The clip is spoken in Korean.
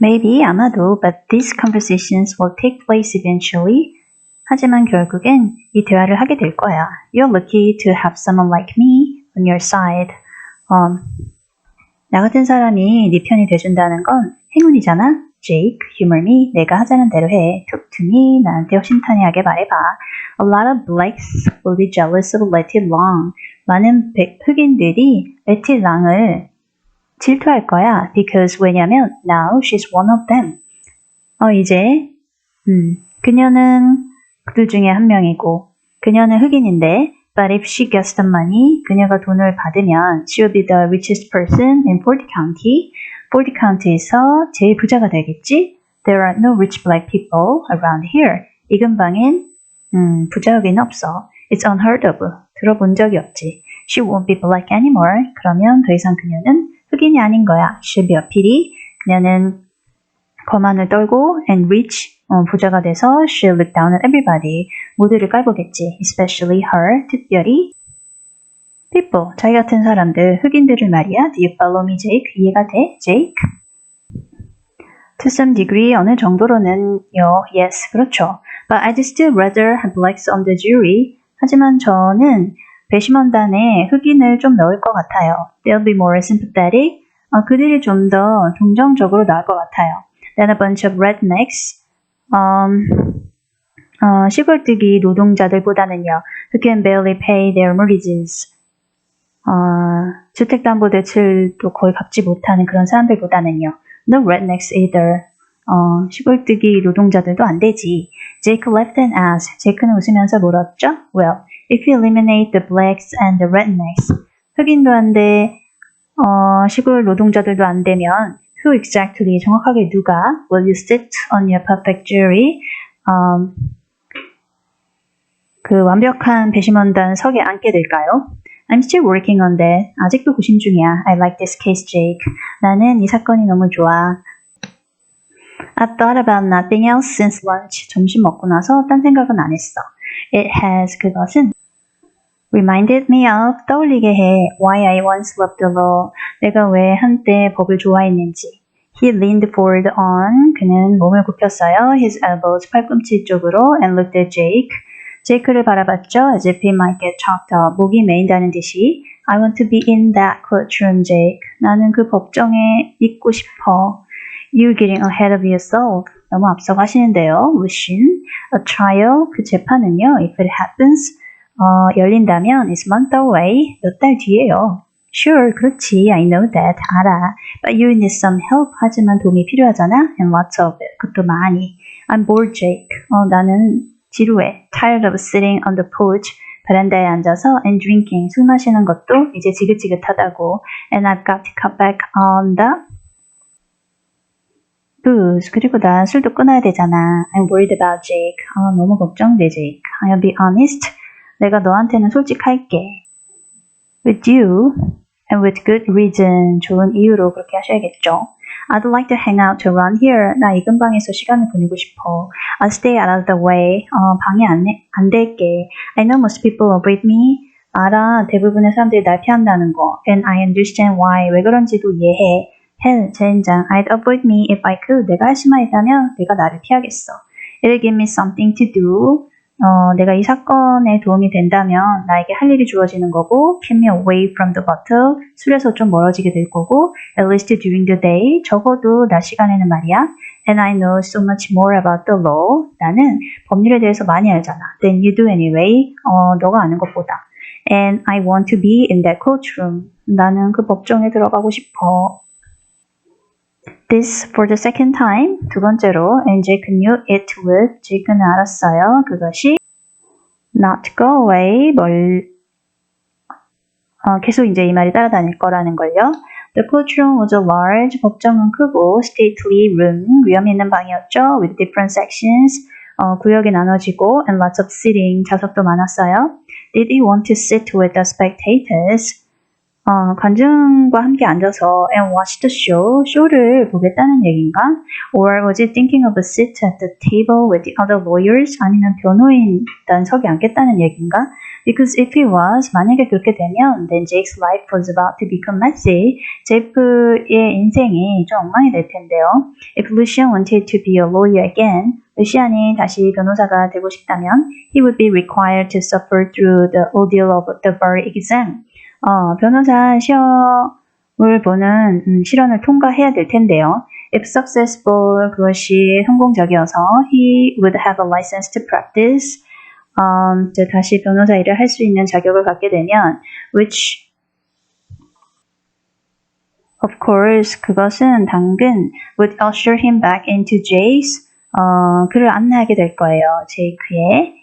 Maybe 아마도, but these conversations will take place eventually. 하지만 결국엔 이 대화를 하게 될 거야. You're lucky to have someone like me on your side. 음, 나 같은 사람이 네 편이 돼준다는 건 행운이잖아. Jake, humor me. 내가 하자는 대로 해. Talk to me. 나한테 허심탄회하게 말해봐. A lot of blacks will be jealous of Letty Long. 많은 백, 흑인들이 레티 랑을 질투할 거야. Because 왜냐면 now she's one of them. 어 이제 음 그녀는 그들 중에 한 명이고 그녀는 흑인인데 But if she gets the money, 그녀가 돈을 받으면 she'll be the richest person in Ford County. Ford County에서 제일 부자가 되겠지? There are no rich black people around here. 이 근방엔 음, 부자 흑인은 없어. It's unheard of. 들어본 적이 없지. She won't be black anymore. 그러면 더 이상 그녀는 흑인이 아닌 거야. She'll be a pity. 그녀는 거만을 떨고 and rich 어, 부자가 돼서 she'll look down on everybody. 모두를 깔보겠지. Especially her. 특별히 people. 자기 같은 사람들, 흑인들을 말이야. Do you follow me, Jake? 이해가 돼, Jake? To some degree, 어느 정도로는요. Yes, 그렇죠. But I'd still rather have blacks on the jury. 하지만 저는 배심원단에 흑인을 좀 넣을 것 같아요. They'll be more sympathetic. 어, 그들이 좀더 동정적으로 나올 것 같아요. Than a bunch of rednecks. 음, 어, 시골뜨기 노동자들보다는요. Who can barely pay their mortgages. 어, 주택담보대출도 거의 갚지 못하는 그런 사람들보다는요. No rednecks either. 어, 시골뜨기 노동자들도 안 되지. Jake left and asked. 제이크는 웃으면서 물었죠? Well, if you eliminate the blacks and the rednecks. 흑인도 안 돼, 어, 시골 노동자들도 안 되면 who exactly 정확하게 누가 will you sit on your perfect jury? 음, 그 완벽한 배심원단 석에 앉게 될까요? I'm still working on that. 아직도 고심 중이야. I like this case, Jake. 나는 이 사건이 너무 좋아. I've thought about nothing else since lunch. 점심 먹고 나서 딴 생각은 안 했어. It has 그것은 reminded me of 떠올리게 해 why I once loved the law. 내가 왜 한때 법을 좋아했는지. He leaned forward on 그는 몸을 굽혔어요. His elbows 팔꿈치 쪽으로 and looked at Jake. 제이크를 바라봤죠. As if he might get chopped up. 목이 메인다는 듯이 I want to be in that courtroom, Jake. 나는 그 법정에 있고 싶어. You're getting ahead of yourself. 너무 앞서가시는데요. Lucian. A trial. 그 재판은요. If it happens. 어, 열린다면 it's month away. 몇 달 뒤에요. Sure, 그렇지. I know that. 알아. But you need some help. 하지만 도움이 필요하잖아. And lots of it. 그것도 많이. I'm bored, Jake. 어, 나는 지루해. Tired of sitting on the porch. 베란다에 앉아서 and drinking. 술 마시는 것도 이제 지긋지긋하다고. And I've got to cut back on the booze. 그리고 나 술도 끊어야 되잖아. I'm worried about Jake. 아, 너무 걱정돼, Jake. I'll be honest. 내가 너한테는 솔직할게. With you and with good reason. 좋은 이유로 그렇게 하셔야겠죠. I'd like to hang out around here. 나 이 근방에서 시간을 보내고 싶어. I'll stay out of the way. 어, 방해 안, 내, 안 될게. I know most people avoid me. 알아. 대부분의 사람들이 날 피한다는 거. And I understand why. 왜 그런지도 이해해. Hell, 젠장. I'd avoid me if I could. 내가 할 수만 있다면 내가 나를 피하겠어. It'll give me something to do. 어, 내가 이 사건에 도움이 된다면 나에게 할 일이 주어지는 거고, keep me away from the bottle, 술에서 좀 멀어지게 될 거고, at least during the day, 적어도 낮 시간에는 말이야. And I know so much more about the law. 나는 법률에 대해서 많이 알잖아. Than you do anyway. 어, 너가 아는 것보다. And I want to be in that courtroom. 나는 그 법정에 들어가고 싶어. This for the second time. 두 번째로, and Jake knew it would. Jake는 알았어요. 그것이 not go away. 멀, 어, 계속 이제 이 말이 따라다닐 거라는 걸요. The courtroom was a large, 법정은 크고, stately room, 위험 있는 방이었죠. With different sections, 어, 구역이 나눠지고, and lots of sitting, 좌석도 많았어요. Did he want to sit with the spectators? 어, 관중과 함께 앉아서 and watch the show, 쇼를 보겠다는 얘기인가? Or was he thinking of a seat at the table with the other lawyers? 아니면 변호인 단석에 앉겠다는 얘기인가? Because if he was, 만약에 그렇게 되면 then Jake's life was about to become messy. 제이크의 인생이 좀 엉망이 될 텐데요. If Lucian wanted to be a lawyer again, 루시안이 다시 변호사가 되고 싶다면 he would be required to suffer through the ordeal of the bar exam. 어, 변호사 시험을 보는 음, 실현을 통과해야 될 텐데요. If successful, 그것이 성공적이어서 he would have a license to practice. 음, 이제 다시 변호사 일을 할 수 있는 자격을 갖게 되면 which of course 그것은 당근 would usher him back into Jake's 어, 그를 안내하게 될 거예요. 제이크의